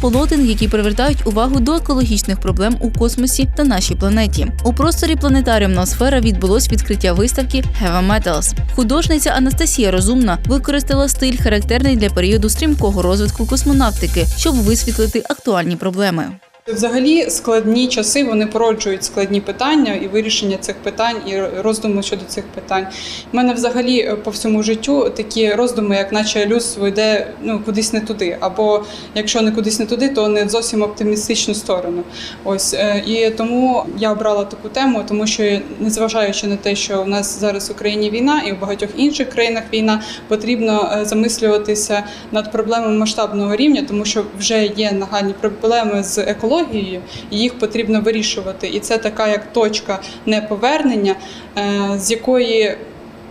полотен, які привертають увагу до екологічних проблем у космосі та нашій планеті. У просторі планетаріумна сфера відбулось відкриття виставки Heavy Metals. Художниця Анастасія Розумна використала стиль, характерний для періоду стрімкого розвитку космонавтики, щоб висвітлити актуальні проблеми. Взагалі складні часи вони породжують складні питання і вирішення цих питань, і роздуми щодо цих питань. У мене взагалі е, по всьому життю такі роздуми, як наче людство йде ну кудись не туди, або якщо не кудись не туди, то не зовсім оптимістичну сторону. Ось е, і тому я обрала таку тему, тому що незважаючи на те, що у нас зараз в Україні війна і в багатьох інших країнах війна, потрібно е, замислюватися над проблемами масштабного рівня, тому що вже є нагальні проблеми з екологією, і їх потрібно вирішувати. І це така як точка неповернення, е, з якої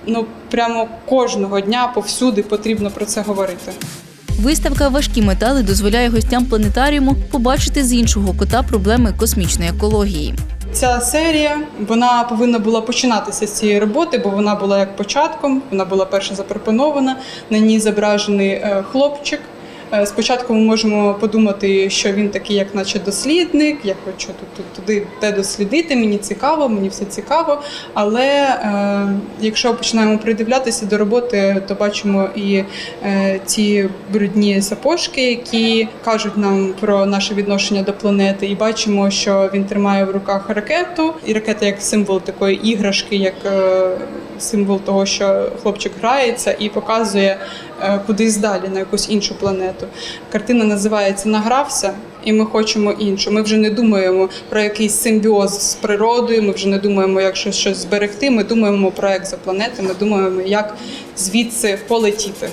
ну прямо кожного дня повсюди потрібно про це говорити. Виставка Важкі метали дозволяє гостям планетаріуму побачити з іншого кота проблеми космічної екології. Ця серія вона повинна була починатися з цієї роботи, бо вона була як початком, вона була перша запропонована. На ній зображений е, хлопчик. Е, Спочатку ми можемо подумати, що він такий, як наче дослідник, я хочу туди те дослідити, мені цікаво, мені все цікаво. Але е, якщо починаємо придивлятися до роботи, то бачимо і е, ці брудні сапожки, які кажуть нам про наше відношення до планети, і бачимо, що він тримає в руках ракету, і ракета як символ такої іграшки, як е, символ того, що хлопчик грається і показує е, кудись далі на якусь іншу планету. Картина називається Награвся. І ми хочемо іншу. Ми вже не думаємо про якийсь симбіоз з природою. Ми вже не думаємо, як щось, щось зберегти. Ми думаємо про екзопланети. Ми думаємо, як звідси полетіти.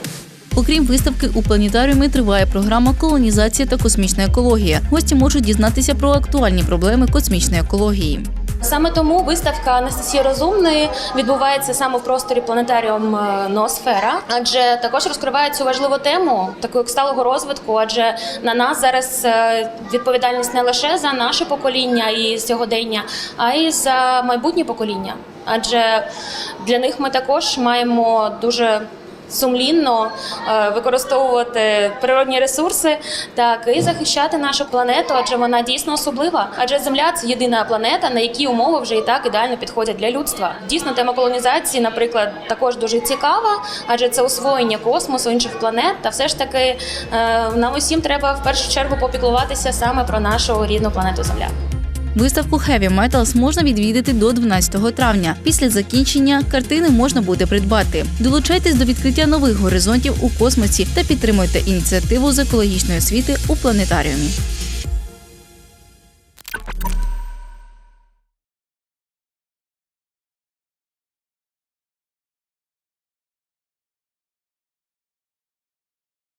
Окрім виставки, у планетаріумі триває програма Колонізація та космічна екологія. Гості можуть дізнатися про актуальні проблеми космічної екології. Саме тому виставка Анастасії Розумної відбувається саме в просторі планетаріум е, Ноосфера, адже також розкриває цю важливу тему такого сталого розвитку. Адже на нас зараз е, відповідальність не лише за наше покоління і сьогодення, а й за майбутнє покоління. Адже для них ми також маємо дуже сумлінно е, використовувати природні ресурси, так і захищати нашу планету, адже вона дійсно особлива. Адже Земля це єдина планета, на якій умови вже і так ідеально підходять для людства. Дійсно, тема колонізації, наприклад, також дуже цікава, адже це освоєння космосу інших планет. Та все ж таки е, нам усім треба в першу чергу попіклуватися саме про нашу рідну планету Земля. Виставку Heavy Metals можна відвідати до 12 травня. Після закінчення картини можна буде придбати. Долучайтесь до відкриття нових горизонтів у космосі та підтримуйте ініціативу з екологічної освіти у планетаріумі.